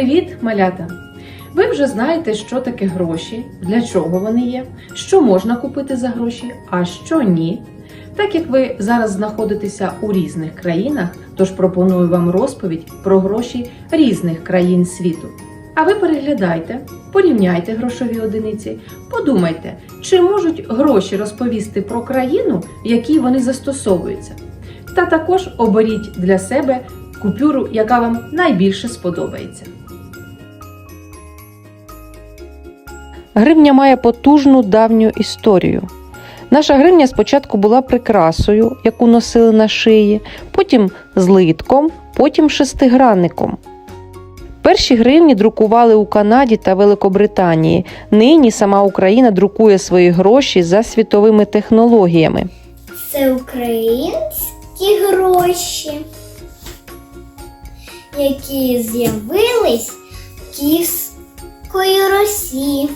Привіт, малята! Ви вже знаєте, що таке гроші, для чого вони є, що можна купити за гроші, а що ні. Так як ви зараз знаходитеся у різних країнах, тож пропоную вам розповідь про гроші різних країн світу. А ви переглядайте, порівняйте грошові одиниці, подумайте, чи можуть гроші розповісти про країну, в якій вони застосовуються. Та також оберіть для себе купюру, яка вам найбільше сподобається. Гривня має потужну давню історію. Наша гривня спочатку була прикрасою, яку носили на шиї, потім злитком, потім шестигранником. Перші гривні друкували у Канаді та Великобританії. Нині сама Україна друкує свої гроші за світовими технологіями. Це українські гроші, які з'явились Київської Росії.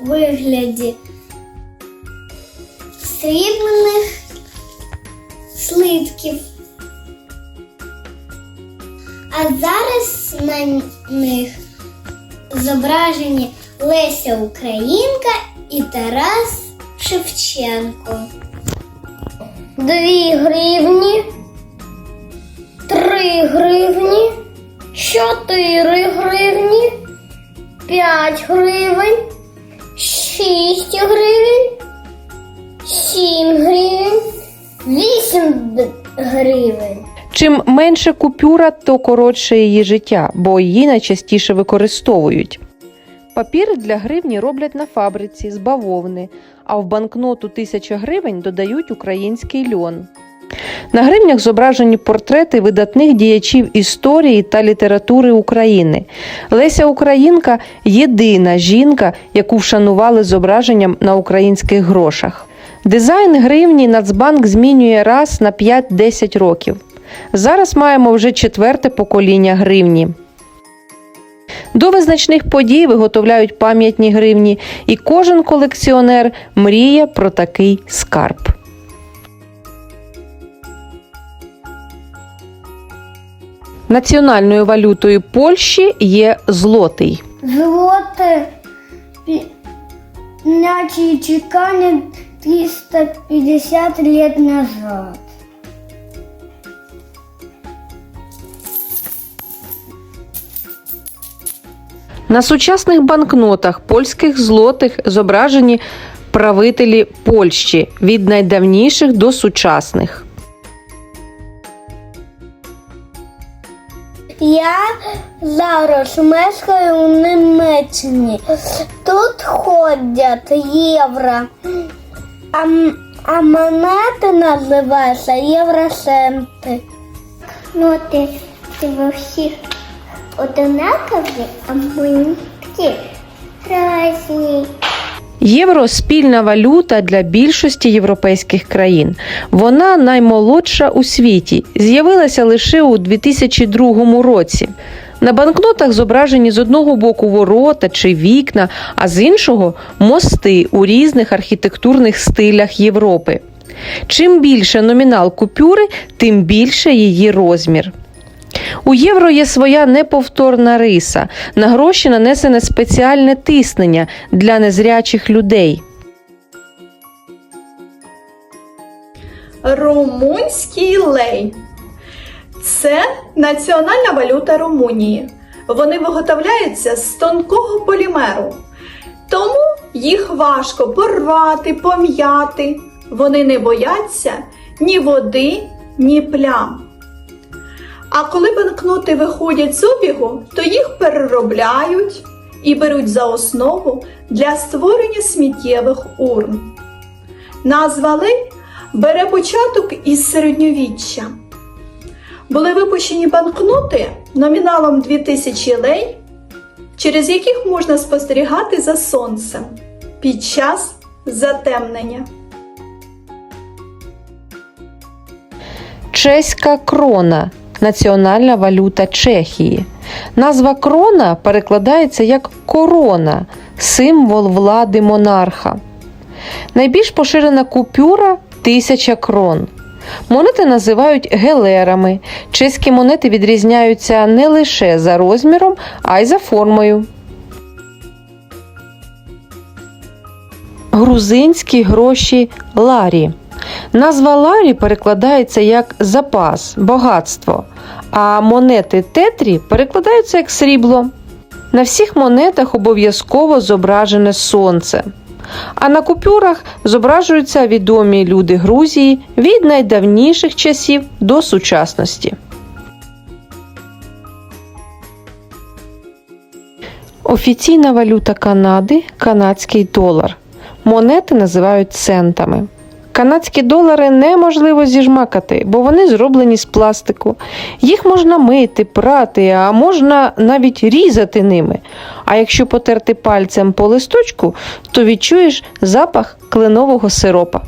Вигляді срібних слитків. А зараз на них зображені Леся Українка і Тарас Шевченко. Дві гривні, три гривні, чотири гривні, п'ять гривень, шість гривень, сім гривень, вісім д- гривень. Чим менше купюра, то коротше її життя, бо її найчастіше використовують. Папір для гривні роблять на фабриці з бавовни, а в банкноту 1000 гривень додають український льон. На гривнях зображені портрети видатних діячів історії та літератури України. Леся Українка єдина жінка, яку вшанували зображенням на українських грошах. Дизайн гривні Нацбанк змінює раз на 5-10 років. Зараз маємо вже четверте покоління гривні. До визначних подій виготовляють пам'ятні гривні, і кожен колекціонер мріє про такий скарб. Національною валютою Польщі є злотий. Злоте наче чекання 350 лет назад. На сучасних банкнотах польських злотих зображені правителі Польщі від найдавніших до сучасних. Я зараз мешкаю у Німеччині. Тут ходять євро, а, а монети називаються євросенти. Ну, ти, ти ви всіх одинакові, а мені такі різні. Євро спільна валюта для більшості європейських країн. Вона наймолодша у світі, з'явилася лише у 2002 році. На банкнотах зображені з одного боку ворота чи вікна, а з іншого мости у різних архітектурних стилях Європи. Чим більше номінал купюри, тим більше її розмір. У євро є своя неповторна риса. На гроші нанесене спеціальне тиснення для незрячих людей. Румунський лей. Це національна валюта Румунії. Вони виготовляються з тонкого полімеру, тому їх важко порвати, пом'яти. Вони не бояться ні води, ні плям. А коли банкноти виходять з обігу, то їх переробляють і беруть за основу для створення сміттєвих урн. Назва лей бере початок із середньовіччя. Були випущені банкноти номіналом 2000 лей, через яких можна спостерігати за сонцем під час затемнення. Чеська крона національна валюта Чехії. Назва крона перекладається як корона, символ влади монарха. Найбільш поширена купюра тисяча крон. Монети називають гелерами. Чеські монети відрізняються не лише за розміром, а й за формою. Грузинські гроші ларі. Назва ларі перекладається як запас, багатство, а монети тетрі перекладаються як срібло. На всіх монетах обов'язково зображене сонце. А на купюрах зображуються відомі люди Грузії від найдавніших часів до сучасності. Офіційна валюта Канади канадський долар. Монети називають центами. Канадські долари неможливо зіжмакати, бо вони зроблені з пластику. Їх можна мити, прати, а можна навіть різати ними. А якщо потерти пальцем по листочку, то відчуєш запах кленового сиропа.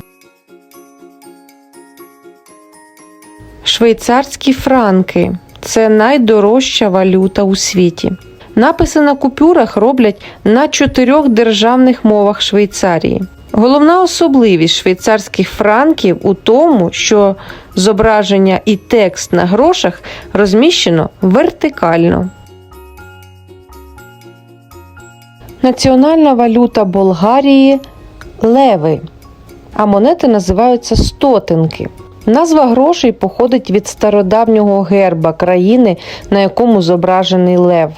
Швейцарські франки це найдорожча валюта у світі. Написи на купюрах роблять на чотирьох державних мовах Швейцарії. Головна особливість швейцарських франків у тому, що зображення і текст на грошах розміщено вертикально. Національна валюта Болгарії леви, а монети називаються стотинки. Назва грошей походить від стародавнього герба країни, на якому зображений лев.